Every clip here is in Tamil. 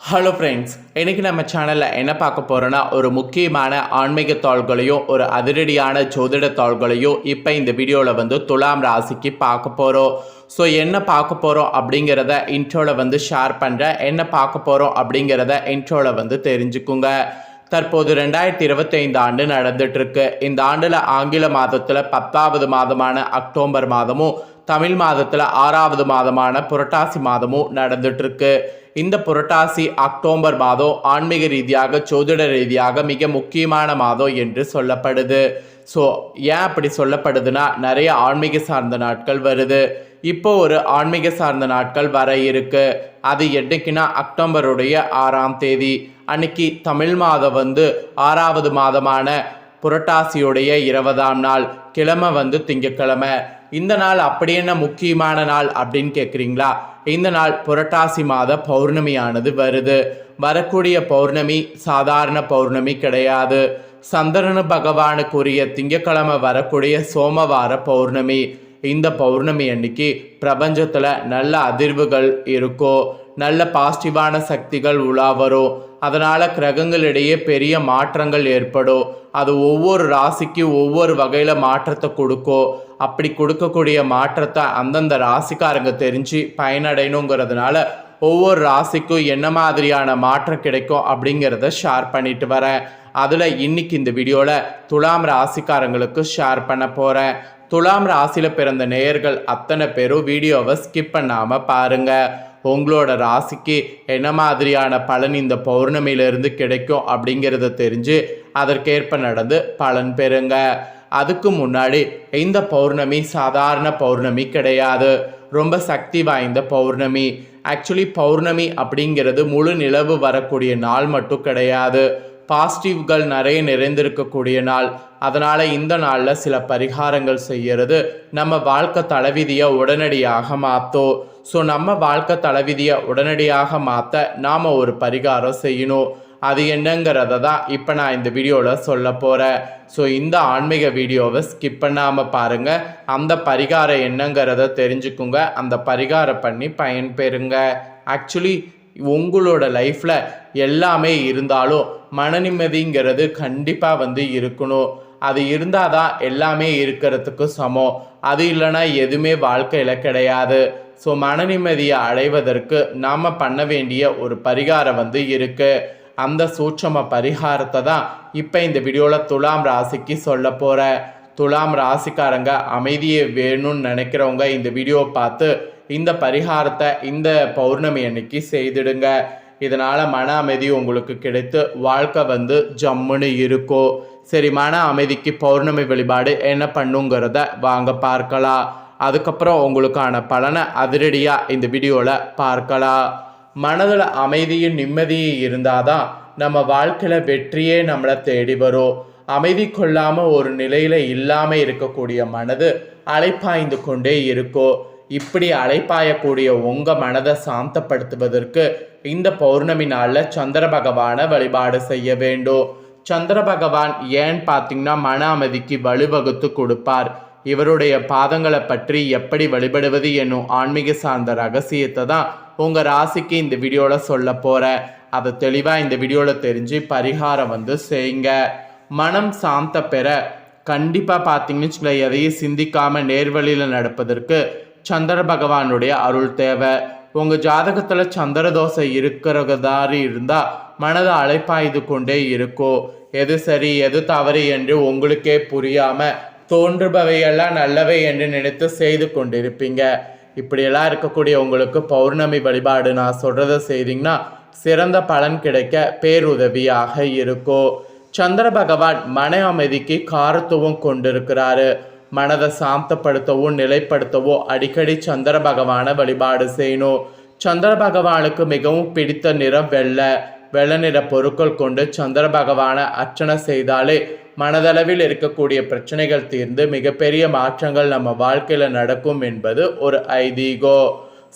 ஹலோ ஃப்ரெண்ட்ஸ் இன்றைக்கி நம்ம சேனலில் என்ன பார்க்க போகிறோன்னா ஒரு முக்கியமான ஆன்மீக தாள்களையும் ஒரு அதிரடியான ஜோதிட தாள்களையும் இப்போ இந்த வீடியோவில் வந்து துலாம் ராசிக்கு பார்க்க போகிறோம் ஸோ என்ன பார்க்க போகிறோம் அப்படிங்கிறத இன்ட்ரோவில் வந்து ஷேர் பண்ணுறேன் என்ன பார்க்க போகிறோம் அப்படிங்கிறத இன்ட்ரோவில் வந்து தெரிஞ்சுக்குங்க. தற்போது ரெண்டாயிரத்தி இருபத்தைந்து ஆண்டு நடந்துட்டுருக்கு. இந்த ஆண்டில் ஆங்கில மாதத்தில் பத்தாவது மாதமான அக்டோபர் மாதமும் தமிழ் மாதத்தில் ஆறாவது மாதமான புரட்டாசி மாதமும் நடந்துட்டுருக்கு. இந்த புரட்டாசி அக்டோபர் மாதம் ஆன்மீக ரீதியாக ஜோதிட ரீதியாக மிக முக்கியமான மாதம் என்று சொல்லப்படுது. ஸோ ஏன் அப்படி சொல்லப்படுதுன்னா நிறைய ஆன்மீக சார்ந்த நாட்கள் வருது. இப்போ ஒரு ஆன்மீக சார்ந்த நாட்கள் வர இருக்கு. அது என்னைக்குன்னா அக்டோபருடைய ஆறாம் தேதி. அன்னைக்கு தமிழ் மாதம் வந்து ஆறாவது மாதமான புரட்டாசியுடைய இருபதாம் நாள். கிழமை வந்து திங்கக்கிழமை இந்த நாள் அப்படி என்ன முக்கியமான நாள் அப்படின்னு கேட்குறீங்களா இந்த நாள் புரட்டாசி மாத பௌர்ணமியானது வருது. வரக்கூடிய பௌர்ணமி சாதாரண பௌர்ணமி கிடையாது. சந்திரன பகவானுக்குரிய திங்கக்கிழமை வரக்கூடிய சோமவார பௌர்ணமி. இந்த பௌர்ணமி அன்னைக்கு பிரபஞ்சத்தில் நல்ல அதிர்வுகள் இருக்கும். நல்ல பாசிட்டிவான சக்திகள் உலா வரும். அதனால் கிரகங்களிடையே பெரிய மாற்றங்கள் ஏற்படும் அது ஒவ்வொரு ராசிக்கு ஒவ்வொரு வகையில் மாற்றத்தை கொடுக்கும் அப்படி கொடுக்கக்கூடிய மாற்றத்தை அந்தந்த ராசிக்காரங்க தெரிஞ்சு பயனடையணுங்கிறதுனால ஒவ்வொரு ராசிக்கும் என்ன மாதிரியான மாற்றம் கிடைக்கும் அப்படிங்கிறத ஷேர் பண்ணிட்டு வரேன். அதில் இன்னைக்கு இந்த வீடியோவில் துலாம் ராசிக்காரங்களுக்கு ஷேர் பண்ண போகிறேன் துலாம் ராசியில் பிறந்த நேயர்கள் அத்தனை பேரும் வீடியோவை ஸ்கிப் பண்ணாமல் பாருங்கள் உங்களோட ராசிக்கு என்ன மாதிரியான பலன் இந்த பௌர்ணமியிலிருந்து கிடைக்கும் அப்படிங்கிறத தெரிஞ்சு அதற்கேற்ப நடந்து பலன் பெறுங்க. அதுக்கு முன்னாடி இந்த பௌர்ணமி சாதாரண பௌர்ணமி கிடையாது. ரொம்ப சக்தி வாய்ந்த பௌர்ணமி. ஆக்சுவலி பௌர்ணமி அப்படிங்கிறது முழு நிலவு வரக்கூடிய நாள் மட்டும் கிடையாது. பாசிட்டிவ்கள் நிறைய நிறைந்திருக்கக்கூடிய நாள். அதனால் இந்த நாளில் சில பரிகாரங்கள் செய்கிறது நம்ம வாழ்க்கை தலைவிதியை உடனடியாக மாற்றும் ஸோ நம்ம வாழ்க்கை தலைவிதியை உடனடியாக மாற்ற நாம் ஒரு பரிகாரம் செய்யணும். அது என்னங்கிறத தான் இப்போ நான் இந்த வீடியோவில் சொல்ல போகிறேன் ஸோ இந்த ஆன்மீக வீடியோவை ஸ்கிப் பண்ணாமல் பாருங்கள் அந்த பரிகாரம் என்னங்கிறத தெரிஞ்சுக்குங்க. அந்த பரிகாரம் பண்ணி பயன்பெறுங்க. ஆக்சுவலி உங்களோட லைஃப்பில் எல்லாமே இருந்தாலும் மன நிம்மதிங்கிறது கண்டிப்பாக வந்து இருக்கணும். அது இருந்தால் தான் எல்லாமே இருக்கிறதுக்கு சமம். அது இல்லைன்னா எதுவுமே வாழ்க்கையில் கிடையாது. ஸோ மன நிம்மதியை அடைவதற்கு நாம் பண்ண வேண்டிய ஒரு பரிகாரம் வந்து இருக்குது அந்த சூட்சம பரிகாரத்தை தான் இப்போ இந்த வீடியோவில் துலாம் ராசிக்கு சொல்ல போகிறேன் துலாம் ராசிக்காரங்க அமைதியை வேணும்னு நினைக்கிறவங்க இந்த வீடியோவை பார்த்து இந்த பரிகாரத்தை இந்த பௌர்ணமி அன்னைக்கு செய்திடுங்க. இதனால் மன அமைதி உங்களுக்கு கிடைத்து வாழ்க்கை வந்து ஜம்முன்னு இருக்கும் சரி மன அமைதிக்கு பௌர்ணமி வழிபாடு என்ன பண்ணுங்கிறத வாங்க பார்க்கலாம். அதுக்கப்புறம் உங்களுக்கான பலனை அதிரடியாக இந்த வீடியோவில் பார்க்கலாம். மனதில் அமைதியும் நிம்மதியும் இருந்தால் தான் நம்ம வாழ்க்கையில் வெற்றியே நம்மளை தேடி வரும். அமைதி கொள்ளாமல் ஒரு நிலையில் இல்லாமல் இருக்கக்கூடிய மனது அலைப்பாய்ந்து கொண்டே இருக்கும் இப்படி அலைப்பாயக்கூடிய உங்கள் மனதை சாந்தப்படுத்துவதற்கு இந்த பௌர்ணமி நாளில் சந்திர பகவானை வழிபாடு செய்ய வேண்டும். சந்திர பகவான் ஏன்னு பார்த்தீங்கன்னா மன அமைதிக்கு வலுவகுத்து கொடுப்பார். இவருடைய பாதங்களை பற்றி எப்படி வழிபடுவது என்னும் ஆன்மீக சார்ந்த ரகசியத்தை தான் உங்கள் ராசிக்கு இந்த வீடியோவில் சொல்ல போகிறேன் அதை தெளிவாக இந்த வீடியோவில் தெரிஞ்சு பரிகாரம் வந்து செய்யுங்க. மனம் சாந்த பெற கண்டிப்பாக பார்த்தீங்கன்னு வச்சுக்கல எதையும் சிந்திக்காமல் நேர்வழியில் நடப்பதற்கு சந்திர பகவானுடைய அருள் தேவை. உங்கள் ஜாதகத்தில் சந்திர தோசை இருக்கிறதாரி இருந்தால் மனதை அழைப்பாய்ந்து கொண்டே இருக்கும் எது சரி எது தவறு என்று உங்களுக்கே புரியாமல் தோன்றுபவையெல்லாம் நல்லவை என்று நினைத்து செய்து கொண்டிருப்பீங்க. இப்படியெல்லாம் இருக்கக்கூடிய உங்களுக்கு பௌர்ணமி வழிபாடு நான் சொல்கிறத செய்தீங்கன்னா சிறந்த பலன் கிடைக்க பேருதவியாக இருக்கும் சந்திர பகவான் மன அமைதிக்கு காரத்துவம் கொண்டிருக்கிறாரு. மனதை சாந்தப்படுத்தவோ நிலைப்படுத்தவோ அடிக்கடி சந்திர பகவானை வழிபாடு செய்யணும். சந்திர பகவானுக்கு மிகவும் பிடித்த நிறம் வெள்ளை. வெள்ளை நிற பொருட்கள் கொண்டு சந்திர பகவானை அர்ச்சனை செய்தாலே மனதளவில் இருக்கக்கூடிய பிரச்சனைகள் தீர்ந்து மிகப்பெரிய மாற்றங்கள் நம்ம வாழ்க்கையில் நடக்கும் என்பது ஒரு ஐதீகோ.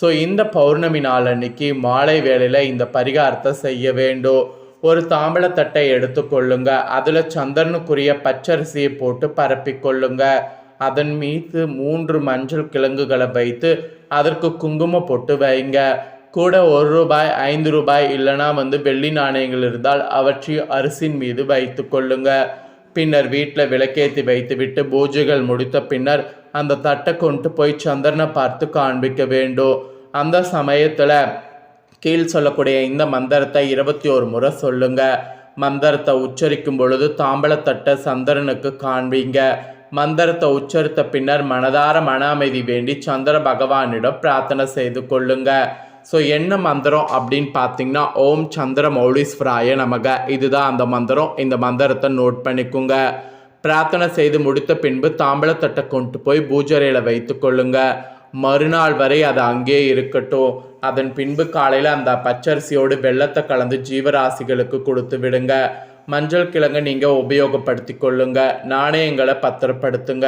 ஸோ இந்த பௌர்ணமி நாள் அன்னைக்கு மாலை வேளையில் இந்த பரிகாரத்தை செய்ய வேண்டும். ஒரு தாம்பளத்தட்டை எடுத்துக்கொள்ளுங்க அதில் சந்திரனுக்குரிய பச்சரிசியை போட்டு பரப்பிக்கொள்ளுங்க அதன் மீது மூன்று மஞ்சள் கிழங்குகளை வைத்து அதற்கு குங்குமம் பொட்டு வைங்க. கூட ஒரு ரூபாய் ஐந்து ரூபாய் இல்லைனா வந்து வெள்ளி நாணயங்கள் இருந்தால் அவற்றையும் அரிசியின் மீது வைத்து கொள்ளுங்க. பின்னர் வீட்டில் விளக்கேற்றி வைத்துவிட்டு பூஜைகள் முடித்த பின்னர் அந்த தட்டை கொண்டு போய் சந்திரனை பார்த்து காண்பிக்க வேண்டும். அந்த சமயத்தில் கீழ் சொல்லக்கூடிய இந்த மந்திரத்தை இருபத்தி ஒரு முறை சொல்லுங்க. மந்திரத்தை உச்சரிக்கும் பொழுது தாம்பளத்தட்டை சந்திரனுக்கு காண்பீங்க. மந்திரத்தை உச்சரித்த பின்னர் மனதார மன அமைதி வேண்டி சந்திர பகவானிடம் பிரார்த்தனை செய்து கொள்ளுங்க. ஸோ என்ன மந்திரம் அப்படின்னு பார்த்தீங்கன்னா ஓம் சந்திர மௌலீஸ்வராய நமக. இதுதான் அந்த மந்திரம். இந்த மந்திரத்தை நோட் பண்ணிக்கோங்க. பிரார்த்தனை செய்து முடித்த பின்பு தாம்பளத்தட்டை கொண்டு போய் பூஜரையில் வைத்து கொள்ளுங்க. மறுநாள் வரை அது அங்கேயே இருக்கட்டும். அதன் பின்பு காலையில் அந்த பச்சரிசியோடு வெள்ளத்தை கலந்து ஜீவராசிகளுக்கு கொடுத்து விடுங்க. மஞ்சள் கிழங்கு நீங்கள் உபயோகப்படுத்தி கொள்ளுங்க நாணயங்களை பத்திரப்படுத்துங்க.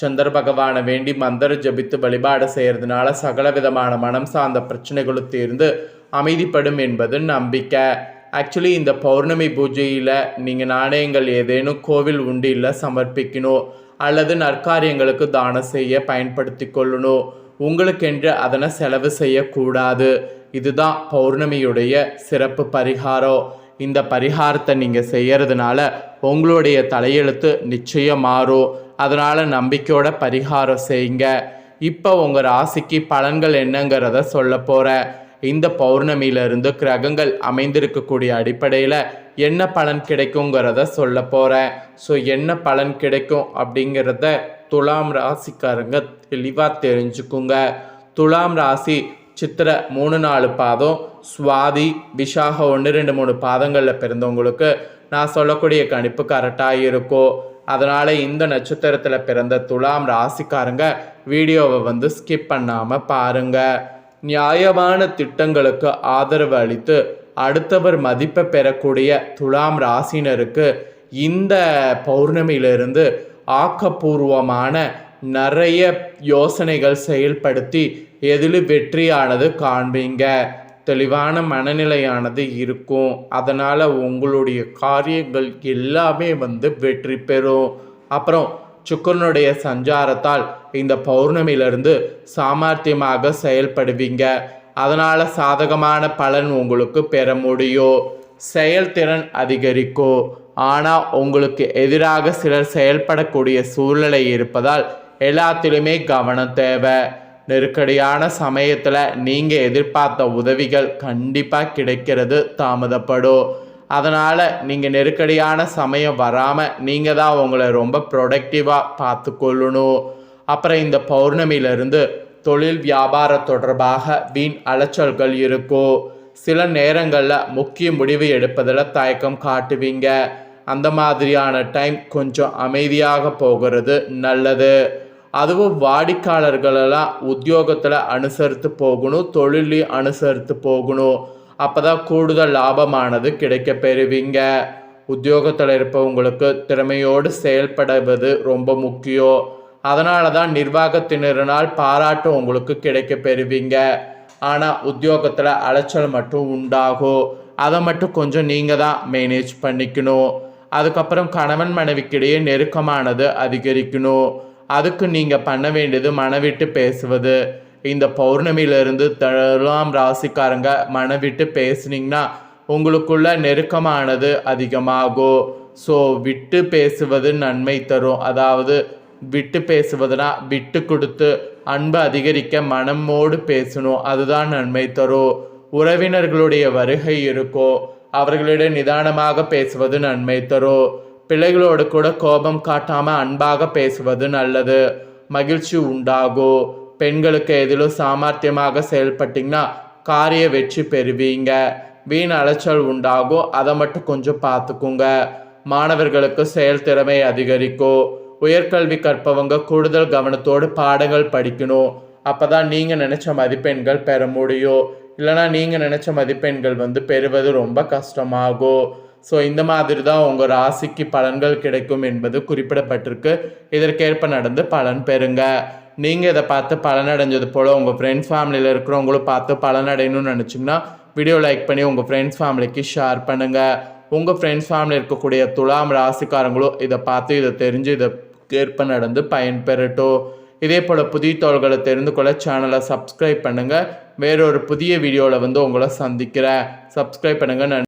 சந்திர பகவானை வேண்டி மந்திர ஜபித்து வழிபாடு செய்கிறதுனால சகல விதமான மனம் சார்ந்த பிரச்சனைகளும் தீர்ந்து அமைதிப்படும் என்பது நம்பிக்கை. ஆக்சுவலி இந்த பௌர்ணமி பூஜையில் நீங்கள் நாணயங்கள் ஏதேனும் கோவில் உண்டியில் சமர்ப்பிக்கணும். அல்லது நற்காரியங்களுக்கு தானம் செய்ய பயன்படுத்தி கொள்ளணும் உங்களுக்கென்று அதனை செலவு செய்யக்கூடாது. இதுதான் பௌர்ணமியுடைய சிறப்பு பரிகாரம். இந்த பரிகாரத்தை நீங்கள் செய்கிறதுனால உங்களுடைய தலையெழுத்து நிச்சயம் மாறும் அதனால் நம்பிக்கையோட பரிகாரம் செய்யுங்க. இப்போ உங்கள் ராசிக்கு பலன்கள் என்னங்கிறத சொல்ல போகிறேன் இந்த பௌர்ணமியிலிருந்து கிரகங்கள் அமைந்திருக்கக்கூடிய அடிப்படையில் என்ன பலன் கிடைக்குங்கிறத சொல்ல போகிறேன் ஸோ என்ன பலன் கிடைக்கும் அப்படிங்கிறத துலாம் ராசிக்காரங்க தெளிவாக தெரிஞ்சுக்குங்க. துலாம் ராசி சித்திர மூணு நாலு பாதம் சுவாதி விஷாக ஒன்று ரெண்டு மூணு பாதங்களில் பிறந்தவங்களுக்கு நான் சொல்லக்கூடிய கணிப்பு கரெக்டாக இருக்கும் அதனால் இந்த நட்சத்திரத்தில் பிறந்த துலாம் ராசிக்காரங்க வீடியோவை வந்து ஸ்கிப் பண்ணாமல் பாருங்கள் நியாயமான திட்டங்களுக்கு ஆதரவு அளித்து அடுத்தவர் மதிப்பை பெறக்கூடிய துலாம் ராசினருக்கு இந்த பௌர்ணமியிலிருந்து ஆக்கப்பூர்வமான நிறைய யோசனைகள் செயல்படுத்தி எதில் வெற்றியானது காண்பீங்க. தெளிவான மனநிலையானது இருக்கும். அதனால் உங்களுடைய காரியங்கள் எல்லாமே வந்து வெற்றி பெறும். அப்புறம் சுக்கரனுடைய சஞ்சாரத்தால் இந்த பௌர்ணமியிலிருந்து சாமர்த்தியமாக செயல்படுவீங்க. அதனால் சாதகமான பலன் உங்களுக்கு பெற முடியும். செயல்திறன் அதிகரிக்கும். ஆனால் உங்களுக்கு எதிராக சிலர் செயல்படக்கூடிய சூழ்நிலை இருப்பதால் எல்லாத்திலுமே கவனம் தேவை. நெருக்கடியான சமயத்தில் நீங்கள் எதிர்பார்த்த உதவிகள் கண்டிப்பாக கிடைக்கிறது தாமதப்படும். அதனால் நீங்கள் நெருக்கடியான சமயம் வராமல் நீங்கள் தான் உங்களை ரொம்ப ப்ரொடக்டிவாக பார்த்துக்கொள்ளணும். அப்புறம் இந்த பௌர்ணமியிலிருந்து தொழில் வியாபார தொடர்பாக வீண் அலைச்சல்கள் இருக்கும். சில நேரங்களில் முக்கிய முடிவு எடுப்பதில் தயக்கம் காட்டுவீங்க. அந்த மாதிரியான டைம் கொஞ்சம் அமைதியாக போகிறது நல்லது. அதுவும் வாடிக்கையாளர்களெல்லாம் உத்தியோகத்தில் அனுசரித்து போகணும் தொழிலையும் அனுசரித்து போகணும். அப்போ தான் கூடுதல் லாபமானது கிடைக்க பெறுவீங்க. உத்தியோகத்தில் இருப்பவங்களுக்கு திறமையோடு செயல்படுவது ரொம்ப முக்கியம். அதனால தான் நிர்வாகத்தினரினால் பாராட்டு உங்களுக்கு கிடைக்க பெறுவீங்க. ஆனால் உத்தியோகத்தில் அலைச்சல் மட்டும் உண்டாகும். அதை மட்டும் கொஞ்சம் நீங்கள் தான் மேனேஜ் பண்ணிக்கணும். அதுக்கப்புறம் கணவன் மனைவிக்கிடையே நெருக்கமானது அதிகரிக்கணும். அதுக்கு நீங்கள் பண்ண வேண்டியது மனவிட்டு பேசுவது. இந்த பௌர்ணமியிலிருந்து தலாம் ராசிக்காரங்க மனவிட்டு பேசுனீங்கன்னா உங்களுக்குள்ள நெருக்கமானது அதிகமாகும். ஸோ விட்டு பேசுவது நன்மை தரும். அதாவது விட்டு பேசுவதுனா விட்டு கொடுத்து அன்பு அதிகரிக்க மனமோடு பேசணும். அதுதான் நன்மை தரும். உறவினர்களுடைய வருகை இருக்கோ அவர்களிடம் நிதானமாக பேசுவது நன்மை தரும். பிள்ளைகளோடு கூட கோபம் காட்டாமல் அன்பாக பேசுவது நல்லது. மகிழ்ச்சி உண்டாகும் பெண்களுக்கு எதிலும் சாமர்த்தியமாக செயல்பட்டிங்கன்னா காரிய வெற்றி பெறுவீங்க. வீண் அலைச்சல் உண்டாகும் அதை மட்டும் கொஞ்சம் பார்த்துக்குங்க. மாணவர்களுக்கு செயல் திறமை அதிகரிக்கும் உயர்கல்வி கற்பவங்க கூடுதல் கவனத்தோடு பாடங்கள் படிக்கணும். அப்போ தான் நீங்கள் நினச்ச மதிப்பெண்கள் பெற முடியும். இல்லைனா நீங்கள் நினச்ச மதிப்பெண்கள் வந்து பெறுவது ரொம்ப கஷ்டமாகும் ஸோ இந்த மாதிரி தான் உங்கள் ராசிக்கு பலன்கள் கிடைக்கும் என்பது குறிப்பிடப்பட்டிருக்கு. இதற்கேற்ப நடந்து பலன் பெறுங்க. நீங்கள் இதை பார்த்து பலனடைஞ்சது போல் உங்கள் ஃப்ரெண்ட்ஸ் ஃபேமிலியில் இருக்கிறவங்களும் பார்த்து பலனடையணும்னு நினச்சிங்கன்னா வீடியோ லைக் பண்ணி உங்கள் ஃப்ரெண்ட்ஸ் ஃபேமிலிக்கு ஷேர் பண்ணுங்கள் உங்கள் ஃப்ரெண்ட்ஸ் ஃபேமிலி இருக்கக்கூடிய துலாம் ராசிக்காரங்களும் இதை பார்த்து இதை தெரிஞ்சு இதை ஏற்ப நடந்து பயன்பெறட்டும் இதே போல் புதிய தோள்களை தெரிந்து கொள்ள சேனலை சப்ஸ்கிரைப் பண்ணுங்கள் வேறொரு புதிய வீடியோவில் வந்து உங்களை சந்திக்கிறேன். சப்ஸ்கிரைப் பண்ணுங்கள் நன்றி.